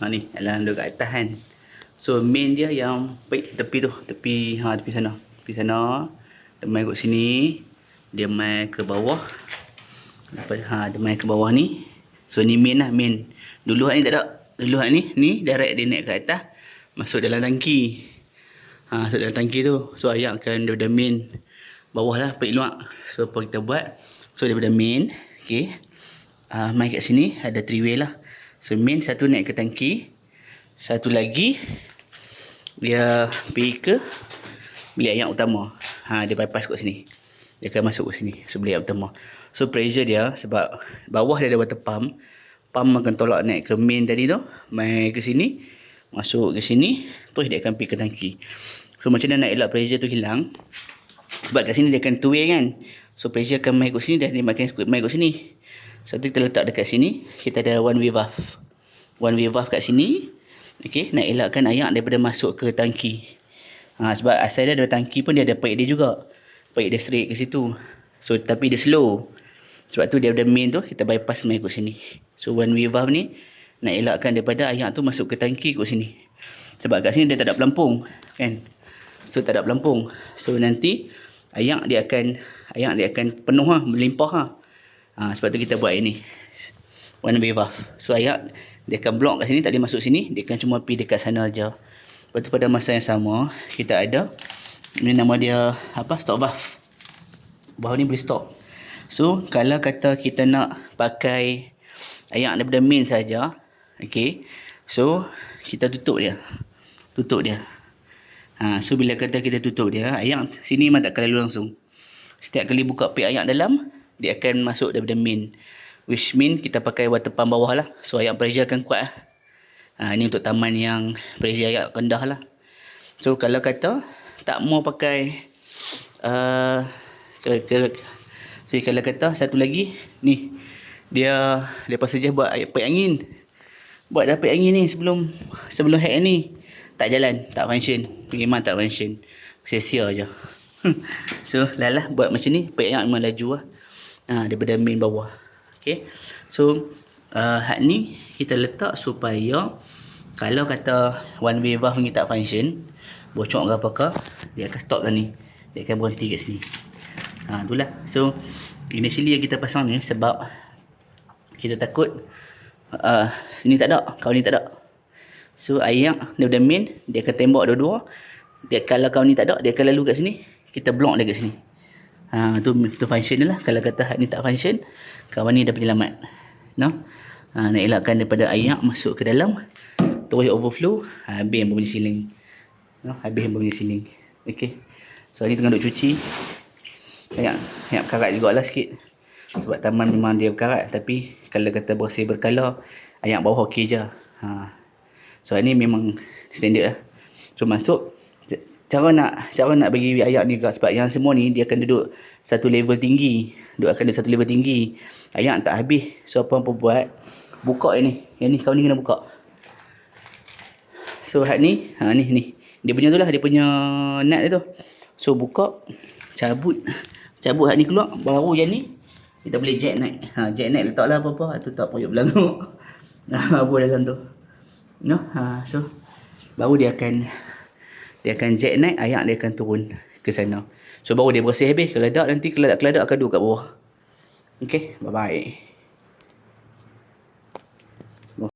Ha ni, alam duduk kat atas kan. So main dia yang baik tepi tu, tepi ha tepi sana. Tepi sana. Dia main kat sini. Dia main ke bawah. Lepas ha dia main ke bawah ni. So ni main lah main. Dulu hak ni tak ada. Dulu hak ni ni direct dia naik ke atas. Masuk dalam tangki. Ha masuk dalam tangki tu. So ayat akan daripada main bawah lah pergi luar. So apa kita buat? So daripada main, okey. Uh, main kat sini ada three way lah. So main satu naik ke tangki. Satu lagi dia pergi ke bilik air utama. Ha dia bypass kat sini. Dia akan masuk ke sini. So bilik utama. So pressure dia sebab bawah dia ada water pump. Pump akan tolak naik ke main tadi tu. Main ke sini. Masuk ke sini. Terus dia akan pergi ke tangki. So macam mana nak elak pressure tu hilang. Sebab kat sini dia akan two way kan. So pressure akan main kat sini dan dia makin main kat sini. Satu kita letak dekat sini, kita ada one way valve. One way valve kat sini. Okey, nak elakkan air daripada masuk ke tangki. Ha, sebab asal dia ada tangki pun dia ada pipe dia juga. Pipe dia straight ke situ. So tapi dia slow. Sebab tu dia ada main tu kita bypass main kat sini. So one way valve ni nak elakkan daripada air tu masuk ke tangki kat sini. Sebab kat sini dia tak ada pelampung kan. So tak ada pelampung. So nanti air dia akan air dia akan penuh lah, melimpah lah. Ha, sebab tu kita buat ini. One way valve. So air dia akan block kat sini, tak boleh masuk sini. Dia akan cuma pergi dekat sana aja. Lepas tu pada masa yang sama, kita ada ini nama dia apa? Stop valve. Valve ni boleh stop. So, kalau kata kita nak pakai air daripada main saja, okay. So, kita tutup dia. Tutup dia. Ha, so, bila kata kita tutup dia, air sini memang tak akan lalu langsung. Setiap kali buka pik air dalam, dia akan masuk daripada main. Which mean kita pakai water pump bawah lah. So air pressure akan kuat lah. ha, ni untuk taman yang pressure air rendah lah. So kalau kata tak mau pakai uh, ke, ke, so kalau kata satu lagi ni dia lepas saja buat air angin. Buat dapat angin ni sebelum sebelum hack ni tak jalan tak function. Memang tak function. Sia-sia je. So lah lah buat macam ni pipe yang memang laju lah ha, daripada main bawah. Okay. so uh, hak ni kita letak supaya kalau kata one way valve ni tak function bocor ke apakah dia akan stop lah ni. Dia akan berhenti kat sini. Ha, itulah. So initially yang kita pasang ni sebab kita takut uh, sini tak ada kau ni tak ada. So air daripada main dia akan tembak dua-dua. Dia kalau kau ni tak ada dia akan lalu kat sini. Kita block dia kat sini Ha, tu, tu function dia lah. Kalau kata hak ni tak function, kawan ni dah penyelamat. No? Ha, nak elakkan daripada air masuk ke dalam. Terus overflow. Ha, habis yang berbunyi siling. No? Habis yang berbunyi siling. Okay. So, ni tengah duk cuci. Ayat, ayat karat jugalah sikit. Sebab taman memang dia berkarat. Tapi, kalau kata bersih berkala, ayat bawah okey je. Ha. So, ni memang standard lah. So, masuk cara nak cara nak bagi ayat ni juga sebab yang semua ni dia akan duduk satu level tinggi. Duduk akan duduk satu level tinggi. Ayat tak habis. So apa apa buat buka ni. Yang ni kau ni kena buka. So hak ni ha ni ni. Dia punya tu lah. Dia punya nut dia tu. So buka. Cabut. Cabut hak ni keluar. Baru yang ni kita boleh jack naik ha jack naik letak lah apa-apa. Tu tak payah belakang apa dalam tu. No? Ha so baru dia akan dia akan jet naik air dia akan turun ke sana. So baru dia bersih habis. Keledak nanti keledak-keledak akan duduk kat bawah. Okay, bye bye